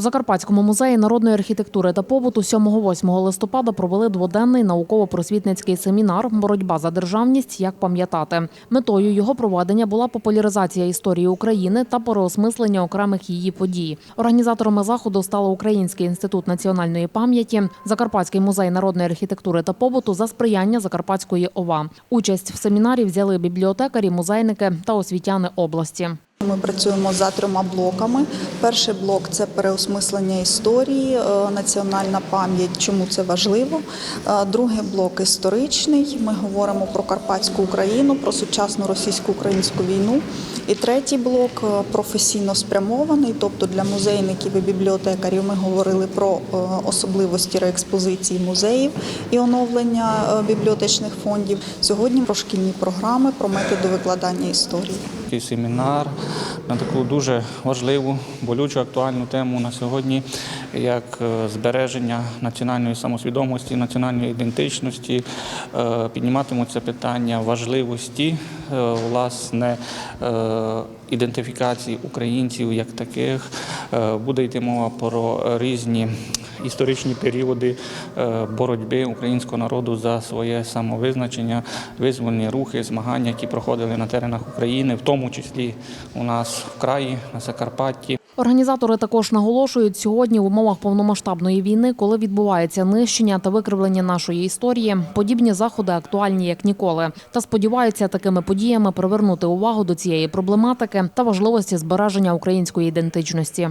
У Закарпатському музеї народної архітектури та побуту 7-8 листопада провели дводенний науково-просвітницький семінар Боротьба за державність. Як пам'ятати. Метою його проведення була популяризація історії України та переосмислення окремих її подій. Організаторами заходу стали Український інститут національної пам'яті, Закарпатський музей народної архітектури та побуту за сприяння Закарпатської ОВА. Участь в семінарі взяли бібліотекарі, музейники та освітяни області. Ми працюємо за трьома блоками. Перший блок це переосмислення історії, е, національна пам'ять, чому це важливо. Е, Другий блок історичний. Ми говоримо про Карпатську Україну, про сучасну російсько-українську війну. І третій блок е, професійно спрямований, тобто для музейників і бібліотекарів ми говорили про особливості реекспозиції музеїв і оновлення бібліотечних фондів. Сьогодні про шкільні програми, про методи викладання історії. Такий семінар на таку дуже важливу, болючу, актуальну тему на сьогодні, як е, збереження національної самосвідомості, національної ідентичності. Е, Підніматимуться питання важливості е, власне ідентифікації українців як таких. Буде йти мова про різні історичні періоди е, боротьби українського народу за своє самовизначення, визвольні рухи, змагання, які проходили на теренах України, в тому числі у нас в краї, на Закарпатті. Організатори також наголошують, сьогодні в умовах повномасштабної війни, коли відбувається нищення та викривлення нашої історії, подібні заходи актуальні як ніколи. Та сподіваються такими подіями привернути увагу до цієї проблематики та важливості збереження української ідентичності.